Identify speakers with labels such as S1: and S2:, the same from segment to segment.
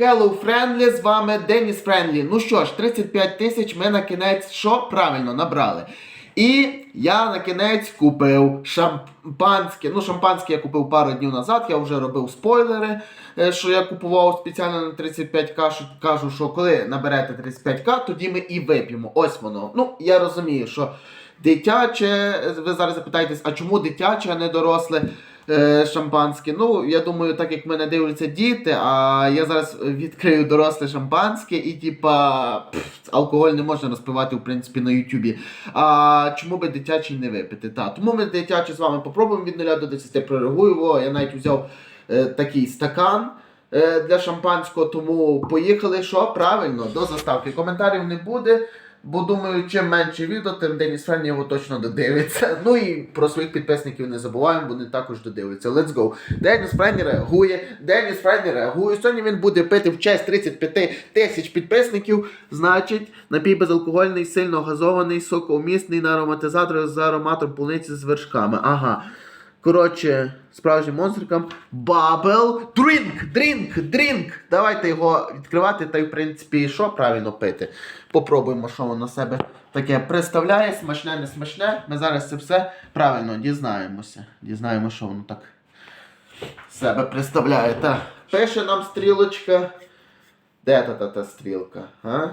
S1: Hello Friendly, з вами Деніс Френдлі. Ну що ж, 35 тисяч ми на кінець що правильно набрали. І я на кінець купив шампанське. Ну, шампанське я купив пару днів назад, я вже робив спойлери, е, що я купував спеціально на 35к. Кажу, кажу, що коли наберете 35к, тоді ми і вип'ємо. Ось воно. Ну, я розумію, що дитяче, ви зараз запитаєтесь, а чому дитяче, а не доросле? Е, шампанське. Ну, я думаю, так як мене дивляться діти, а я зараз відкрию доросле шампанське і, типа, алкоголь не можна розпивати, в принципі, на Ютубі. А чому би дитячий не випити? Та. Тому ми дитячий з вами попробуємо від 0 до 10 прорегую. О, я навіть взяв е, такий стакан. е, Для шампанського, тому поїхали, що правильно, до заставки. Коментарів не буде, бо думаю, чим менше відео, тим Деніс Френ його точно додивиться. Ну і про своїх підписників не забуваємо, вони також додивляться. Let's go. Деніс Френ реагує, Деніс Френ реагує. Сьогодні він буде пити в честь 35 тисяч підписників. Значить, напій безалкогольний, сильно газований, сокоумісний на ароматизатор з ароматом полуниці з вершками. Ага. Коротше, справжнім монстрикам. Бабел. Дрінк! Дрінк! Дрінк! Давайте його відкривати та й, в принципі, що правильно пити. Попробуємо, що воно себе таке представляє. Смачне, не смачне. Ми зараз це все правильно дізнаємося. Дізнаємо, що воно так себе представляє. Так. Пише нам стрілочка. Де та та та стрілка? А?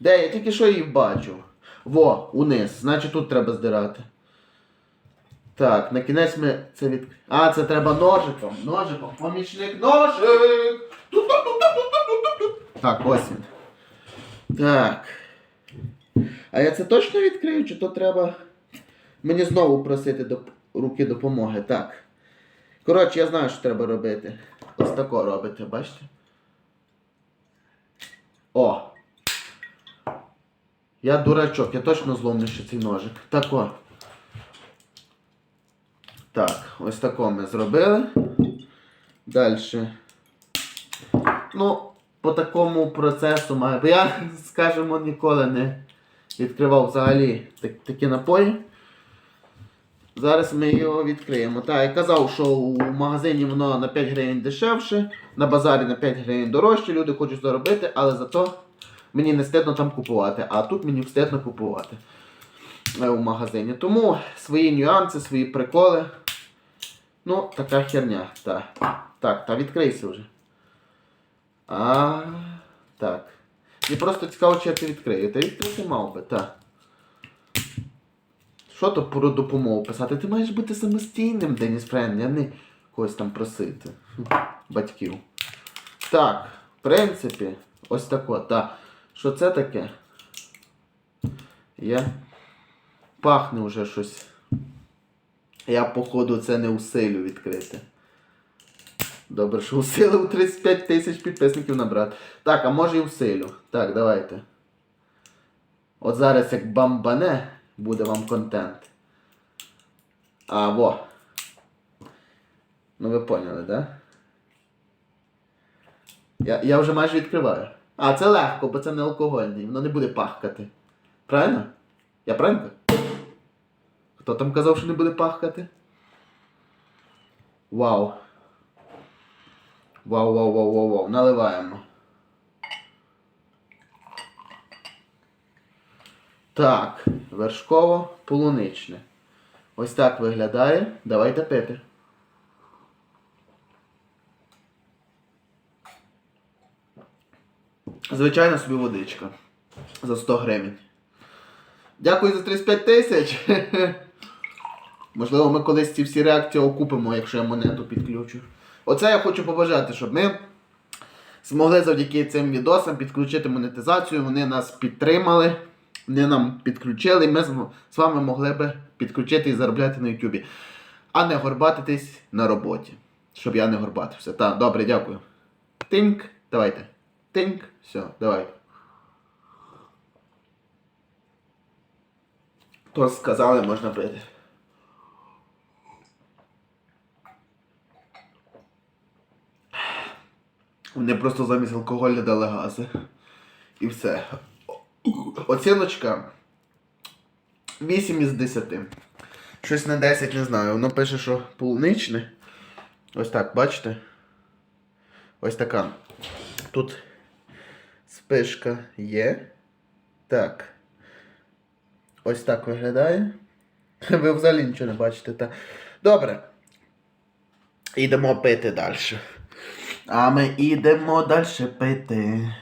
S1: Де? Я тільки що її бачу. Во, униз. Значить тут треба здирати. Так, на кінець ми це від. А, це треба ножиком. Ножиком. Помічник ножик. Так, ось він. Так. А я це точно відкрию, чи то треба мені знову просити доп... руки допомоги. Так. Коротше, я знаю, що треба робити. Ось тако робите, бачите? О! Я дурачок, я точно зломлю ще цей ножик. Так о. Так, ось тако ми зробили. Далі. Ну, по такому процесу маю. Бо я, скажімо, ніколи не відкривав взагалі так- такі напої. Зараз ми його відкриємо. Так, я казав, що у магазині воно на 5 гривень дешевше, на базарі на 5 гривень дорожче, люди хочуть заробити, але зато мені не стидно там купувати, а тут мені стидно купувати е, у магазині. Тому свої нюанси, свої приколи. Ну, така херня. Так, так, та відкрийся вже. А, так. Мені просто цікаво, чи я це відкрию. Ти відкрити мав би, так. Що то про допомогу писати? Ти маєш бути самостійним, Деніс Френ, а не когось там просити. Батьків. Так, в принципі, ось тако, так. Що це таке? Я. Пахне вже щось. Я, походу, це не усилю відкрити. Добре, що усилив 35 тисяч підписників набрати. Так, а може і усилю. Так, давайте. От зараз як бамбане, буде вам контент. А, во. Ну ви поняли. Да? Я, я вже майже відкриваю. А, це легко, бо це не алкогольний, воно не буде пахкати. Правильно? Я правильно? Хто там казав, що не буде пахкати? Вау. Вау, вау, вау, вау, вау. Наливаємо. Так, вершково полуничне. Ось так виглядає. Давайте пити. Звичайно собі водичка. За 100 гривень. Дякую за 35 тисяч. Можливо, ми колись ці всі реакції окупимо, якщо я монету підключу. Оце я хочу побажати, щоб ми змогли завдяки цим відосам підключити монетизацію. Вони нас підтримали, вони нам підключили, і ми з вами могли би підключити і заробляти на Ютубі. А не горбатитись на роботі. Щоб я не горбатився. Так, добре, дякую. Тинк, давайте. Тинк, все, давайте. То сказали, можна пити. Вони просто замість алкоголю дали гази. І все. Оціночка 8 із 10. Щось на 10 не знаю. Воно пише, що полуничне. Ось так, бачите? Ось така. Тут спишка є. Так. Ось так виглядає. Ви взагалі нічого не бачите. Та... Добре. Йдемо пити далі. А ми йдемо далі пити.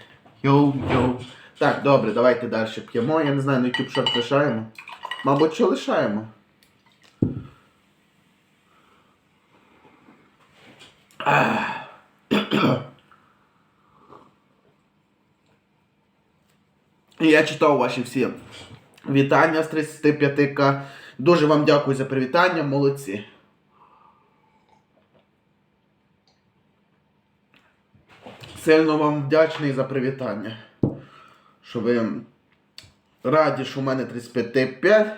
S1: Йоу-йоу. Так, добре, давайте далі п'ємо. Я не знаю, на YouTube шорт лишаємо. Мабуть, що лишаємо. Я читав ваші всі вітання з 35к. Дуже вам дякую за привітання, молодці. Сильно вам вдячний за привітання. Що ви раді, що у мене 35.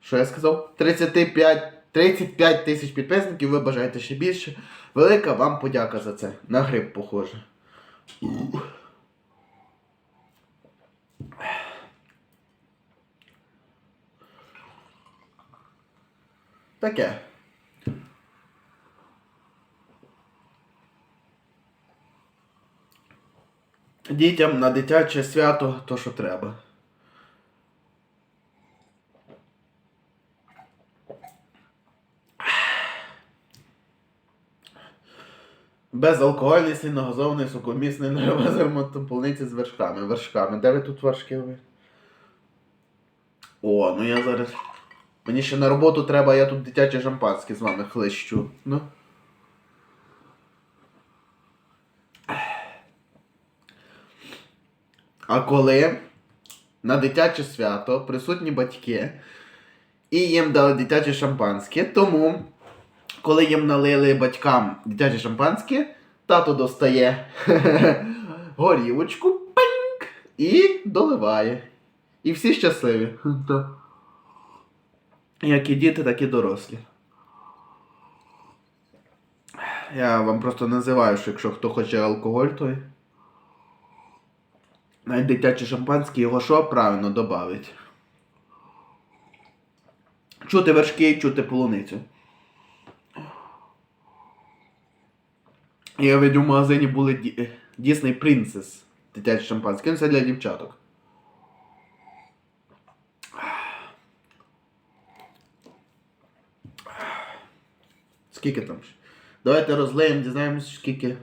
S1: Що я сказав? 35 35 тисяч підписників, ви бажаєте ще більше. Велика вам подяка за це. На гриб похоже. Таке. Дітям на дитяче свято то, що треба. Безалкогольний, сильногазований, сукомісний нервозермотом полниці з вершками. Вершками. Де ви тут вершки ви? О, ну я зараз. Мені ще на роботу треба, я тут дитяче шампанське з вами хлещу. Ну. А коли на дитяче свято присутні батьки і їм дали дитяче шампанське, тому, коли їм налили батькам дитяче шампанське, тато достає горівочку пинк, і доливає. І всі щасливі. Як і діти, так і дорослі. Я вам просто називаю, що якщо хто хоче алкоголь, то навіть дитяче шампанське його що правильно додавить. Чути вершки, чути полуницю. Я видів в магазині були Ді- Disney Princess дитяче шампанське. Ну, Це для дівчаток. Скільки там? Давайте розлеємо, дізнаємось, скільки.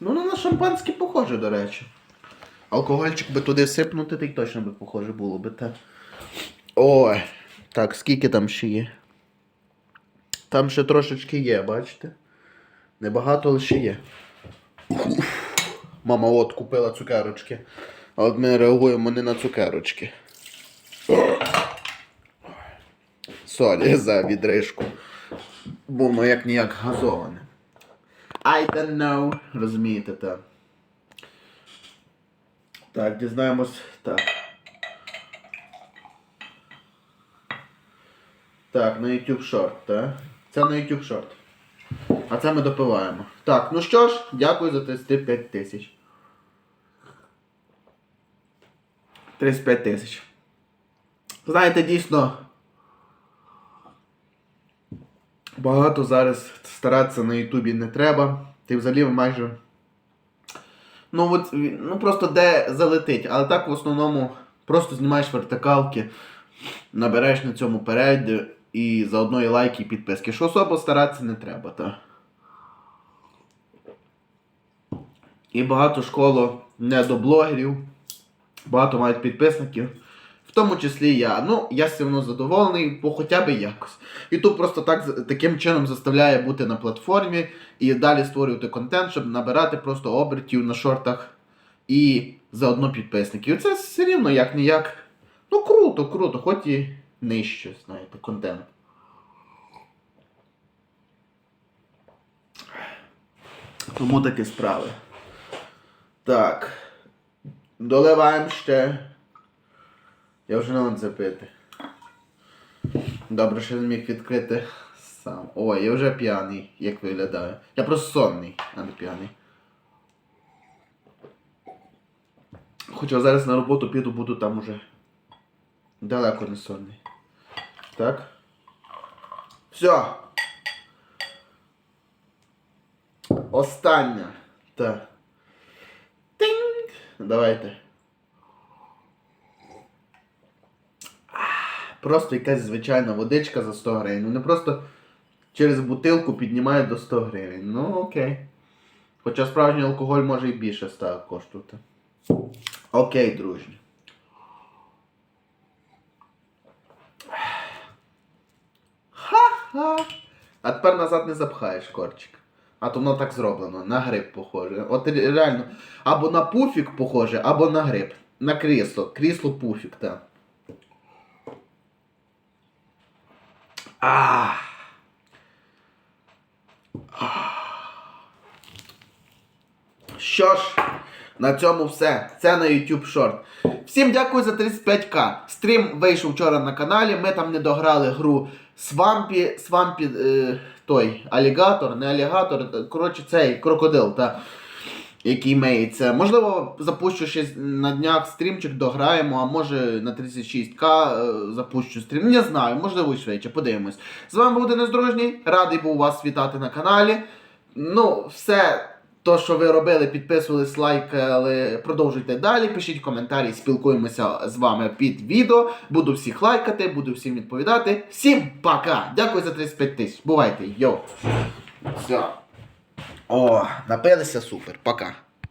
S1: Ну, ну, на шампанське похоже, до речі. Алкогольчик би туди сипнути, так точно би похоже було би, так. Ой. Так, скільки там ще є? Там ще трошечки є, бачите? Небагато, але ще є. Мама от купила цукерочки. А от ми реагуємо не на цукерочки. Сорі за відрижку. Бо воно як ніяк газоване. I don't know. Розумієте, так. Так, дізнаємось. Так. Так, на YouTube Short, так? Це на YouTube Short. А це ми допиваємо. Так, ну що ж, дякую за 35 тисяч. 35 тисяч. Знаєте, дійсно. Багато зараз старатися на Ютубі не треба. Ти взагалі майже. Ну, от, ну просто де залетить. Але так в основному просто знімаєш вертикалки, набереш на цьому перейди і заодно і лайки, і підписки. Що особо старатися не треба, так. І багато школу не до блогерів, багато мають підписників. В тому числі я. Ну, я все одно задоволений, бо хоча б якось. YouTube просто так, таким чином заставляє бути на платформі і далі створювати контент, щоб набирати просто обертів на шортах і заодно підписників. Це все рівно як не як. Ну круто, круто, хоч і нижче, знаєте, контент. Тому такі справи. Так. Доливаємо ще. Я вже не можу це пити. Добре, що я зміг відкрити сам. Ой, я вже п'яний, як виглядаю. Я просто сонний, а не п'яний. Хоча зараз на роботу піду, буду там уже далеко не сонний. Так. Все. Остання. Так. Тинь. Давайте. Просто якась звичайна водичка за 100 гривень. Вони просто через бутилку піднімають до 100 гривень. Ну окей. Хоча справжній алкоголь може і більше стає коштувати. Окей, дружні. Ха-ха. А тепер назад не запхаєш корчик. А то воно так зроблено, на гриб похоже. От реально, або на пуфік похоже, або на гриб. На крісло. Крісло пуфік, так. А. Що ж, на цьому все. Це на YouTube Short. Всім дякую за 35к. Стрім вийшов вчора на каналі. Ми там не дограли гру Свампі. Свампі е, той алігатор, не алігатор. е, Коротше, цей крокодил, та, який меється. Можливо, запущу ще на днях стрімчик, дограємо, а може на 36к е, запущу стрім. Не знаю, можливо, і швидше, подивимось. З вами був Денис Дружній. Радий був вас вітати на каналі. Ну, все. То, що ви робили, підписувались, лайкали, продовжуйте далі. Пишіть коментарі, спілкуємося з вами під відео. Буду всіх лайкати, буду всім відповідати. Всім пока! Дякую за 35 тисяч. Бувайте, йоу. Все. О, напилися супер. Пока.